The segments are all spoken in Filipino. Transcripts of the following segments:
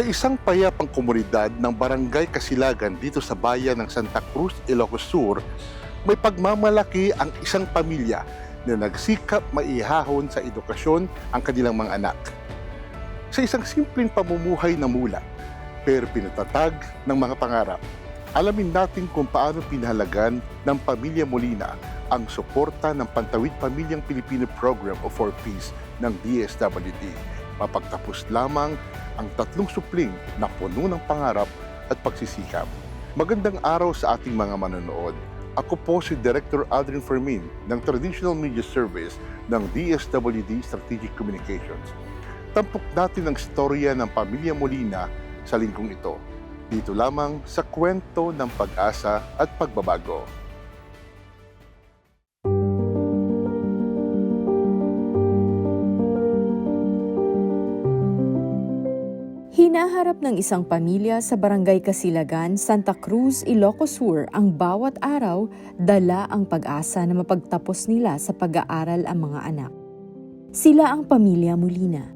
Sa isang payapang komunidad ng Barangay Kasilagan dito sa bayan ng Santa Cruz, Ilocos Sur, may pagmamalaki ang isang pamilya na nagsikap maihahon sa edukasyon ang kanilang mga anak. Sa isang simpleng pamumuhay na mula, pero pinatatag ng mga pangarap. Alamin natin kung paano pinahalagan ng Pamilya Molina ang suporta ng Pantawid Pamilyang Pilipino Program o 4Ps ng DSWD. Mapagtapos lamang ang tatlong supling na puno ng pangarap at pagsisikap. Magandang araw sa ating mga manonood. Ako po si Director Adrian Fermin ng Traditional Media Service ng DSWD Strategic Communications. Tampok natin ang storya ng Pamilya Molina sa linggong ito. Dito lamang sa kwento ng pag-asa at pagbabago. Hinaharap ng isang pamilya sa Barangay Kasilagan, Santa Cruz, Ilocos Sur ang bawat araw dala ang pag-asa na mapagtapos nila sa pag-aaral ang mga anak. Sila ang Pamilya Molina.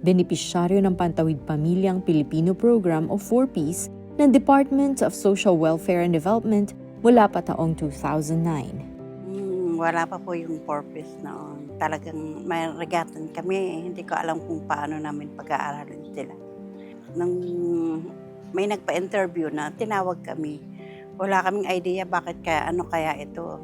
Benepisyaryo ng Pantawid Pamilyang Pilipino Program o 4Ps ng Department of Social Welfare and Development mula pa taong 2009. Hmm, wala pa po yung purpose noon. Talagang may regatan kami. Hindi ko alam kung paano namin pag-aaralin sila. Nung may nagpa-interview na, tinawag kami. Wala kaming idea bakit kaya, ano kaya ito.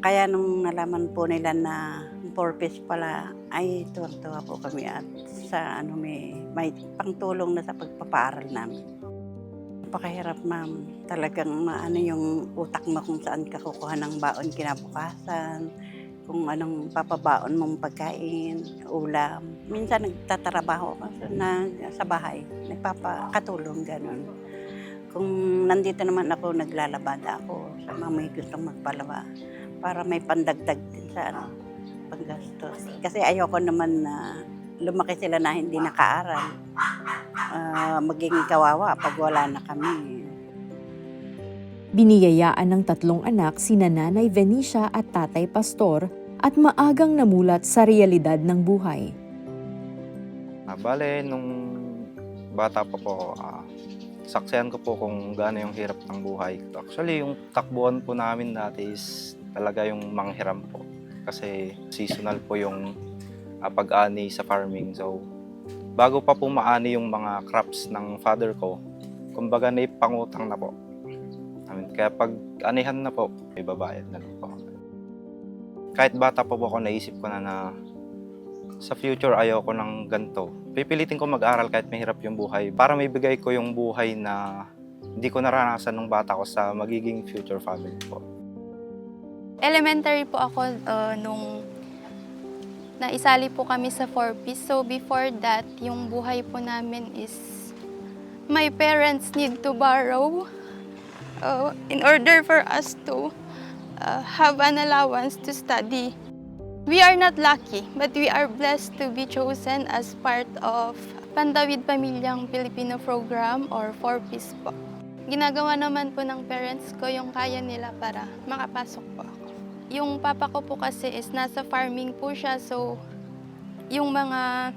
Kaya nung nalaman po nila na purpose pala, ay tuwang-tuwa po kami at sa ano may, may pangtulong na sa pagpapaaral namin. Napakahirap, ma'am. Talagang maano yung utak mo kung saan ka kukuha ng baon kinabukasan, kung anong papabaon mong pagkain, ulam. Minsan nagtatrabaho ako na sa bahay, nagpapakatulong ganun. Kung nandito naman ako, naglalabada ako sa mga may gustong magpalaba para may pandagdag din sa ano, panggastos. Kasi ayoko naman na lumaki sila na hindi nakaaral. Ah, maging kawawa pag wala na kami. Biniyayaan ng tatlong anak sina Nanay Venetia at Tatay Pastor at maagang namulat sa realidad ng buhay. Ah, bale, nung bata pa po ah, saksihan ko po kung gaano yung hirap ng buhay. Actually, yung takbuhan po namin dati is talaga yung manghiram po. Kasi seasonal po yung ah, pag-ani sa farming. So, bago pa po maani yung mga crops ng father ko, kumbaga na pangutang na po. I mean, kaya pag anihan na po, may babayad na po. Kahit bata pa po ako, naisip ko na na sa future ayoko ng ganito. Pipilitin ko mag-aral kahit mahirap yung buhay para may bigay ko yung buhay na hindi ko naranasan nung bata ko sa magiging future family ko. Elementary po ako uh, nung naisali po kami sa 4Ps. So before that, yung buhay po namin is my parents need to borrow uh, in order for us to uh, have an allowance to study. We are not lucky, but we are blessed to be chosen as part of Pandawid Pamilyang Filipino Program or 4Ps po. Ginagawa naman po ng parents ko yung kaya nila para makapasok po ako. Yung papa ko po kasi is nasa farming po siya, so yung mga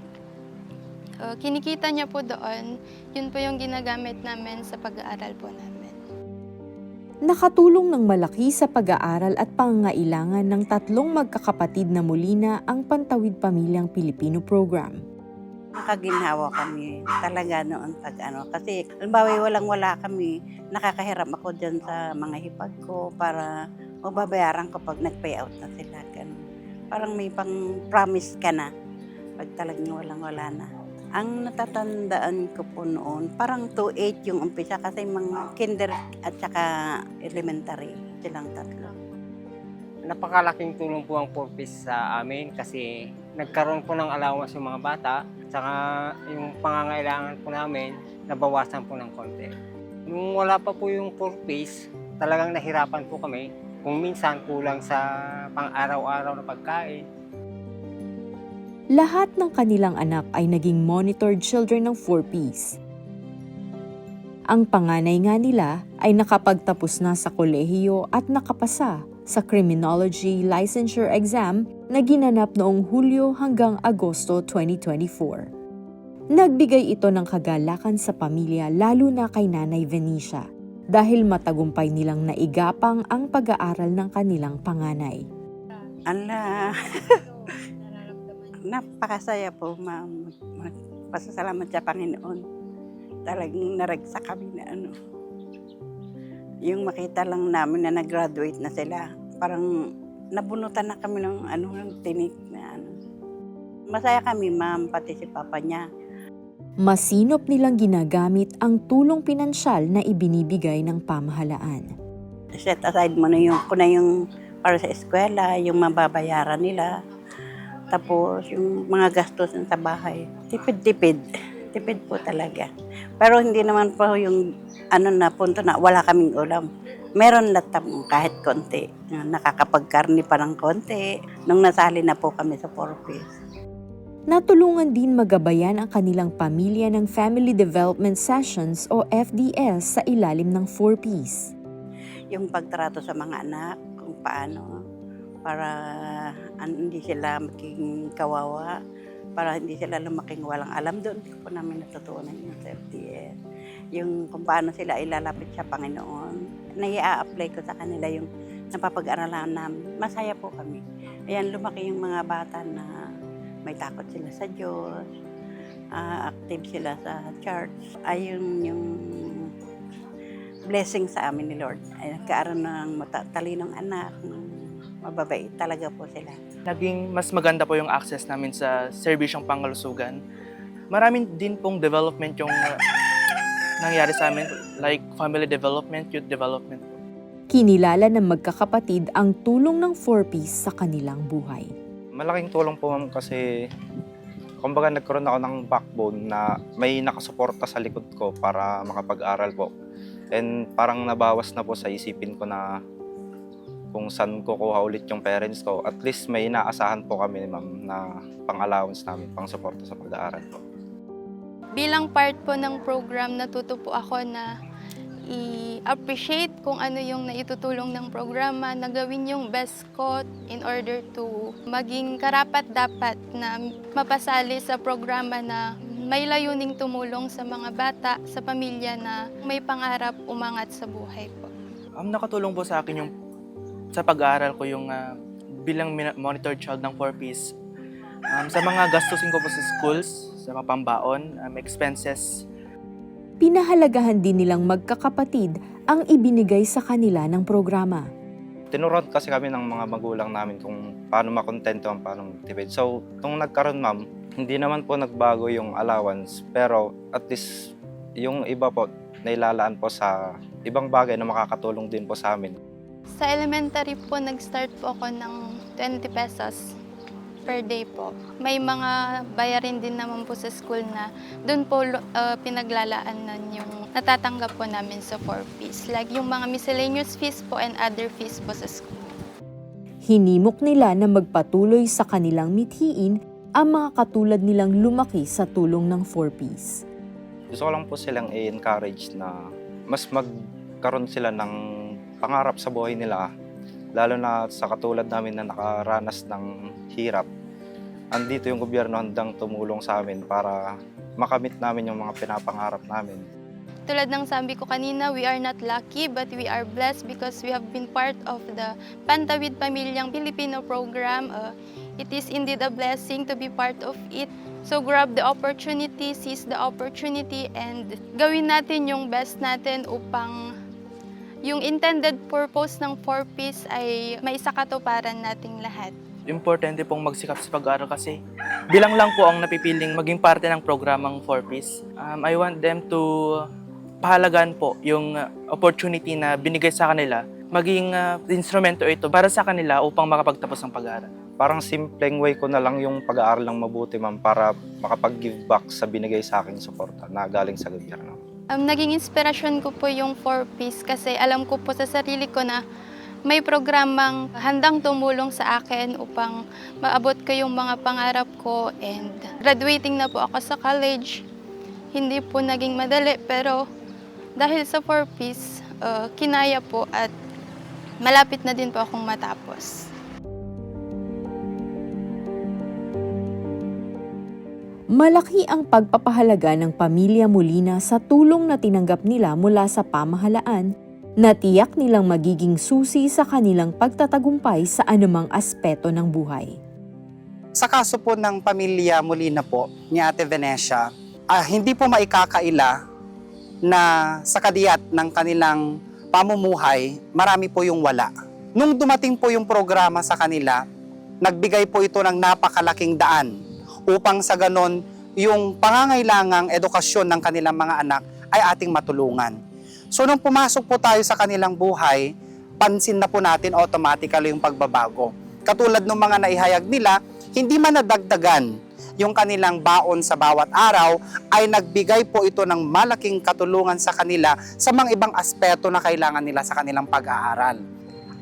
uh, kinikita niya po doon, yun po yung ginagamit namin sa pag-aaral po namin. Nakatulong ng malaki sa pag-aaral at pangangailangan ng tatlong magkakapatid na Molina ang Pantawid Pamilyang Pilipino Program. Nakaginhawa kami talaga noon pag ano. Kasi halimbawa walang wala kami, nakakahiram ako dyan sa mga hipag ko para mababayaran ko pag nag-payout na sila. Ganun. Parang may pang promise ka na pag talagang walang wala na. Ang natatandaan ko po noon, parang 2-8 yung umpisa kasi mga kinder at saka elementary silang tatlo. napakalaking tulong po ang purpose sa amin kasi nagkaroon po ng allowance yung mga bata saka yung pangangailangan po namin nabawasan po ng konti. Nung wala pa po yung purpose, talagang nahirapan po kami kung minsan kulang sa pang-araw-araw na pagkain. Lahat ng kanilang anak ay naging monitored children ng 4Ps. Ang panganay nga nila ay nakapagtapos na sa kolehiyo at nakapasa sa Criminology Licensure Exam na ginanap noong Hulyo hanggang Agosto 2024. Nagbigay ito ng kagalakan sa pamilya lalo na kay Nanay Venetia dahil matagumpay nilang naigapang ang pag-aaral ng kanilang panganay. Ala, napakasaya po, ma'am. Pasasalamat sa Panginoon. Talagang naragsa kami na ano. Yung makita lang namin na nag-graduate na sila, parang nabunutan na kami ng ano, ng tinik na ano. Masaya kami, ma'am, pati si papa niya. Masinop nilang ginagamit ang tulong pinansyal na ibinibigay ng pamahalaan. set aside mo na yung, kung na yung para sa eskwela, yung mababayaran nila. Tapos yung mga gastos sa bahay. Tipid-tipid. Tipid po talaga. Pero hindi naman po yung ano na punto na wala kaming ulam. Meron latam kahit konti. Nakakapagkarni pa ng konti. Nung nasali na po kami sa Porpis. Natulungan din magabayan ang kanilang pamilya ng Family Development Sessions o FDS sa ilalim ng 4Ps. yung pagtrato sa mga anak, kung paano, para hindi sila maging kawawa, para hindi sila lumaking walang alam. Doon po namin natutunan yung FDS. Yung kung paano sila ilalapit sa Panginoon. Nai-apply ko sa kanila yung napapag-aralan namin. Masaya po kami. Ayan, lumaki yung mga bata na may takot sila sa Diyos, ah, active sila sa church. Ayun yung blessing sa amin ni Lord. Ay nagkaaroon ng matatalinong anak, ng mababait talaga po sila. naging mas maganda po yung access namin sa serbisyong pangkalusugan. Marami din pong development yung uh, nangyari sa amin, like family development, youth development. Kinilala ng magkakapatid ang tulong ng 4Ps sa kanilang buhay. Malaking tulong po ma'am kasi kumbaga nagkaroon ako ng backbone na may nakasuporta sa likod ko para makapag-aral po. And parang nabawas na po sa isipin ko na kung saan kukuha ulit yung parents ko. At least may inaasahan po kami ma'am na pang-allowance namin, pang-suporta sa pag-aaral po. Bilang part po ng program, natuto po ako na i-appreciate kung ano yung naitutulong ng programa, na gawin yung best ko in order to maging karapat-dapat na mapasali sa programa na may layuning tumulong sa mga bata, sa pamilya na may pangarap umangat sa buhay po. Um, nakatulong po sa akin yung sa pag-aaral ko yung ah, bilang monitored child ng 4Ps. Um, sa mga gastusin ko po sa schools, sa mga pambaon, um, expenses, Pinahalagahan din nilang magkakapatid ang ibinigay sa kanila ng programa. Tinuruan kasi kami ng mga magulang namin kung paano makontento ang paano magtipid. So, nung nagkaroon ma'am, hindi naman po nagbago yung allowance. Pero at least yung iba po, nailalaan po sa ibang bagay na makakatulong din po sa amin. Sa elementary po, nag-start po ako ng 20 pesos per day po. May mga bayarin din naman po sa school na doon po uh, pinaglalaanan yung natatanggap po namin sa 4 fees. Like yung mga miscellaneous fees po and other fees po sa school. Hinimok nila na magpatuloy sa kanilang mithiin ang mga katulad nilang lumaki sa tulong ng 4Ps. Gusto ko lang po silang i-encourage na mas magkaroon sila ng pangarap sa buhay nila. Lalo na sa katulad namin na nakaranas ng hirap. Andito yung gobyerno handang tumulong sa amin para makamit namin yung mga pinapangarap namin. Tulad ng sabi ko kanina, we are not lucky but we are blessed because we have been part of the Pantawid Pamilyang Filipino program. Uh, it is indeed a blessing to be part of it. So grab the opportunity, seize the opportunity, and gawin natin yung best natin upang yung intended purpose ng 4Ps ay maisakatuparan nating lahat. importante pong magsikap sa pag-aaral kasi bilang lang po ang napipiling maging parte ng programang 4Ps. Um, I want them to pahalagaan po yung opportunity na binigay sa kanila, maging uh, instrumento ito para sa kanila upang makapagtapos ng pag-aaral. Parang simpleng way ko na lang yung pag-aaral ng mabuti ma'am para makapag-give back sa binigay sa aking suporta na galing sa gobyerno. Um, naging inspirasyon ko po yung 4Ps kasi alam ko po sa sarili ko na may programang handang tumulong sa akin upang maabot ko yung mga pangarap ko and graduating na po ako sa college. Hindi po naging madali pero dahil sa 4Ps, uh, kinaya po at malapit na din po akong matapos. Malaki ang pagpapahalaga ng pamilya Molina sa tulong na tinanggap nila mula sa pamahalaan na tiyak nilang magiging susi sa kanilang pagtatagumpay sa anumang aspeto ng buhay. Sa kaso po ng pamilya Molina po ni Ate Venetia, ah, hindi po maikakaila na sa kadiyat ng kanilang pamumuhay, marami po yung wala. Nung dumating po yung programa sa kanila, nagbigay po ito ng napakalaking daan upang sa ganon yung pangangailangang edukasyon ng kanilang mga anak ay ating matulungan. So nung pumasok po tayo sa kanilang buhay, pansin na po natin automatically yung pagbabago. Katulad ng mga naihayag nila, hindi man nadagdagan yung kanilang baon sa bawat araw, ay nagbigay po ito ng malaking katulungan sa kanila sa mga ibang aspeto na kailangan nila sa kanilang pag-aaral.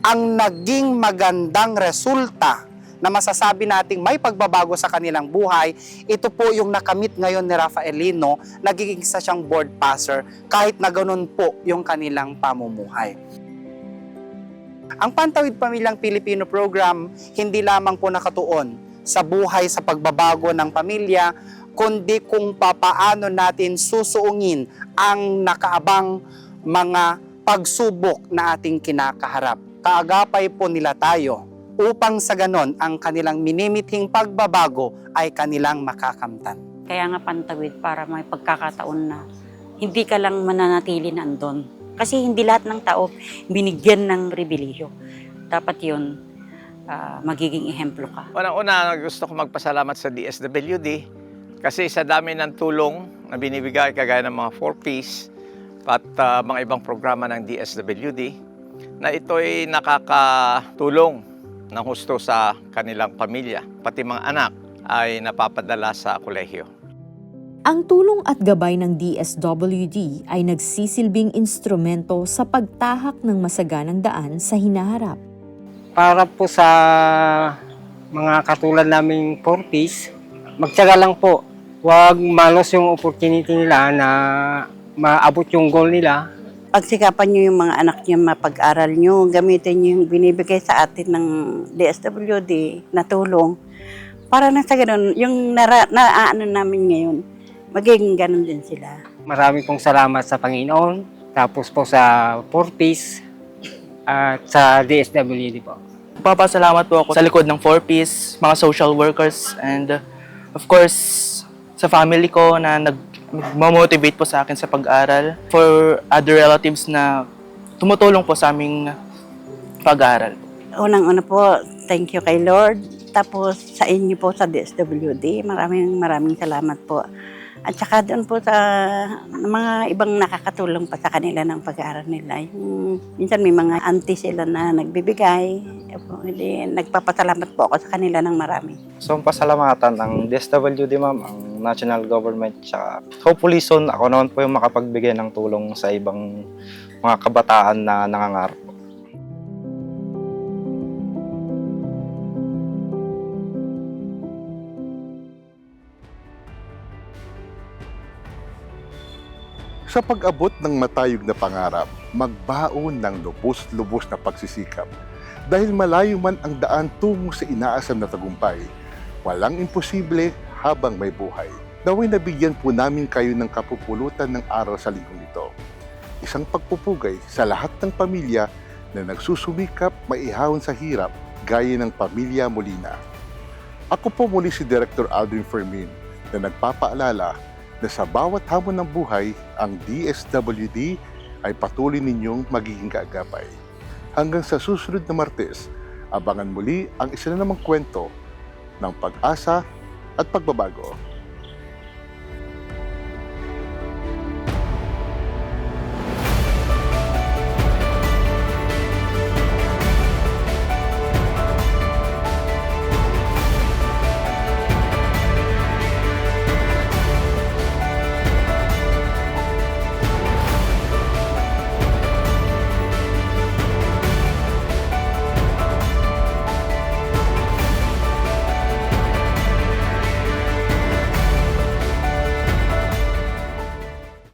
Ang naging magandang resulta na masasabi nating may pagbabago sa kanilang buhay, ito po yung nakamit ngayon ni Rafaelino, nagiging isa siyang board passer kahit na ganun po yung kanilang pamumuhay. Ang Pantawid Pamilyang Pilipino Program hindi lamang po nakatuon sa buhay sa pagbabago ng pamilya, kundi kung papaano natin susuungin ang nakaabang mga pagsubok na ating kinakaharap. Kaagapay po nila tayo upang sa ganon ang kanilang minimithing pagbabago ay kanilang makakamtan. Kaya nga pantawid para may pagkakataon na hindi ka lang mananatili na andon. Kasi hindi lahat ng tao binigyan ng rebelliyo. Dapat yun, ah, magiging ehemplo ka. Unang-una, gusto ko magpasalamat sa DSWD kasi sa dami ng tulong na binibigay kagaya ng mga 4Ps at ah, mga ibang programa ng DSWD na ito'y nakakatulong ng husto sa kanilang pamilya, pati mga anak ay napapadala sa kolehiyo. Ang tulong at gabay ng DSWD ay nagsisilbing instrumento sa pagtahak ng masaganang daan sa hinaharap. Para po sa mga katulad naming 40s, magtyaga lang po. Huwag malos yung opportunity nila na maabot yung goal nila Pagsikapan nyo yung mga anak nyo, mapag-aral nyo, gamitin nyo yung binibigay sa atin ng DSWD na tulong. Para na sa ganun, yung nara, na ano namin ngayon, magiging ganun din sila. Marami pong salamat sa Panginoon, tapos po sa 4Ps at sa DSWD po. Papasalamat po ako sa likod ng 4Ps, mga social workers, and of course, sa family ko na nag motivate po sa akin sa pag-aral. For other relatives na tumutulong po sa aming pag-aral. Unang-una po, thank you kay Lord. Tapos sa inyo po sa DSWD, maraming maraming salamat po. At saka doon po sa mga ibang nakakatulong pa sa kanila ng pag-aaral nila. Yung, minsan may mga auntie sila na nagbibigay. Po, hindi, nagpapasalamat po ako sa kanila ng marami. So, ang pasalamatan ng DSWD, ma'am, ang national government, tsaka hopefully soon, ako naman po yung makapagbigay ng tulong sa ibang mga kabataan na nangangarap. Sa pag-abot ng matayog na pangarap, magbaon ng lubos-lubos na pagsisikap. Dahil malayo man ang daan tungo sa inaasam na tagumpay, walang imposible habang may buhay. Naway nabigyan po namin kayo ng kapupulutan ng aral sa linggong ito. Isang pagpupugay sa lahat ng pamilya na nagsusumikap maihahon sa hirap gaya ng pamilya Molina. Ako po muli si Director Aldrin Fermin na nagpapaalala na sa bawat hamon ng buhay, ang DSWD ay patuloy ninyong magiging kaagapay. Hanggang sa susunod na Martes, abangan muli ang isa na namang kwento ng pag-asa at pagbabago.